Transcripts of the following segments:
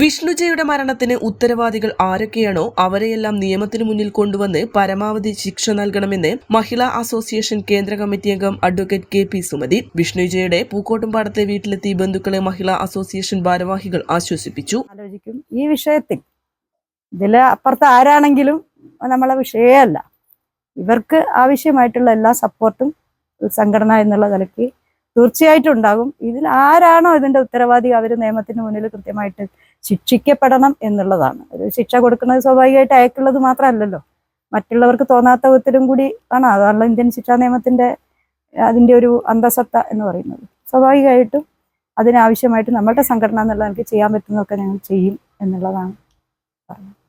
വിഷ്ണുജയുടെ മരണത്തിന് ഉത്തരവാദികൾ ആരൊക്കെയാണോ അവരെയെല്ലാം നിയമത്തിനു മുന്നിൽ കൊണ്ടുവന്ന് പരമാവധി ശിക്ഷ നൽകണമെന്ന് മഹിളാ അസോസിയേഷൻ കേന്ദ്ര കമ്മിറ്റി അംഗം അഡ്വക്കേറ്റ് കെ പി സുമതി. വിഷ്ണുജയുടെ പൂക്കോട്ടുംപാടത്തെ വീട്ടിലെത്തി ബന്ധുക്കളെ മഹിളാ അസോസിയേഷൻ ഭാരവാഹികൾ ആശ്വസിപ്പിച്ചു. ഈ വിഷയത്തിൽ ഇതിൽ അപ്പുറത്ത് ആരാണെങ്കിലും നമ്മളെ വിഷയമല്ല ഇവർക്ക് ആവശ്യമായിട്ടുള്ള എല്ലാ സപ്പോർട്ടും സംഘടന എന്നുള്ള നിലയ്ക്ക് തീർച്ചയായിട്ടും ഉണ്ടാകും. ഇതിൽ ആരാണോ ഇതിന്റെ ഉത്തരവാദി അവർ നിയമത്തിന് മുന്നിൽ കൃത്യമായിട്ട് ശിക്ഷിക്കപ്പെടണം എന്നുള്ളതാണ്. ഒരു ശിക്ഷ കൊടുക്കുന്നത് സ്വാഭാവികമായിട്ട് അയക്കുള്ളത് മാത്രമല്ലല്ലോ. മറ്റുള്ളവർക്ക് തോന്നാത്ത വിധത്തിലും കൂടി ആണ്. അതാണല്ലോ ഇന്ത്യൻ ശിക്ഷാ നിയമത്തിന്റെ അതിന്റെ ഒരു അന്തസത്ത എന്ന് പറയുന്നത്. സ്വാഭാവികമായിട്ടും അതിനാവശ്യമായിട്ട് നമ്മളുടെ സംഘടന എന്നുള്ള എനിക്ക് ചെയ്യാൻ പറ്റുന്നതൊക്കെ ഞങ്ങൾ ചെയ്യും എന്നുള്ളതാണ്. പറയുന്നത്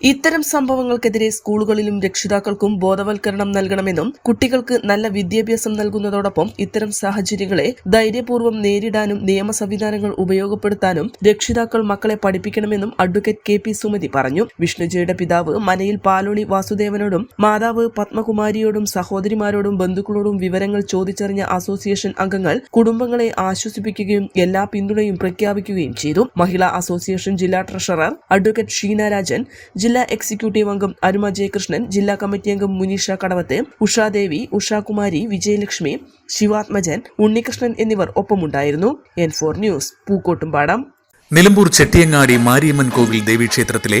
ഇത്തരം സംഭവങ്ങൾക്കെതിരെ സ്കൂളുകളിലും രക്ഷിതാക്കൾക്കും ബോധവൽക്കരണം നൽകണമെന്നും കുട്ടികൾക്ക് നല്ല വിദ്യാഭ്യാസം നൽകുന്നതോടൊപ്പം ഇത്തരം സാഹചര്യങ്ങളെ ധൈര്യപൂർവം നേരിടാനും നിയമ സംവിധാനങ്ങൾ ഉപയോഗപ്പെടുത്താനും രക്ഷിതാക്കൾ മക്കളെ പഠിപ്പിക്കണമെന്നും അഡ്വക്കേറ്റ് കെ പി സുമതി പറഞ്ഞു. വിഷ്ണുജയുടെ പിതാവ് മനയിൽ പാലോളി വാസുദേവനോടും മാതാവ് പത്മകുമാരിയോടും സഹോദരിമാരോടും ബന്ധുക്കളോടും വിവരങ്ങൾ ചോദിച്ചറിഞ്ഞ അസോസിയേഷൻ അംഗങ്ങൾ കുടുംബങ്ങളെ ആശ്വസിപ്പിക്കുകയും എല്ലാ പിന്തുണയും പ്രഖ്യാപിക്കുകയും ചെയ്തു. മഹിളാ അസോസിയേഷൻ ജില്ലാ ട്രഷറർ അഡ്വക്കേറ്റ് ഷീന രാജൻ ജില്ലാ എക്സിക്യൂട്ടീവ് അംഗം അരുമ ജയകൃഷ്ണൻ ജില്ലാ കമ്മിറ്റി അംഗം മുനീഷ കടവത്തെ ഉഷാദേവി ഉഷാകുമാരി വിജയലക്ഷ്മി ശിവാത്മജൻ ഉണ്ണികൃഷ്ണൻ എന്നിവർ ഒപ്പമുണ്ടായിരുന്നു. N four news Pookkottumpadam. Nilambur Chettiyangadi Mariyamman Kovil ദേവീക്ഷേത്രത്തിലെ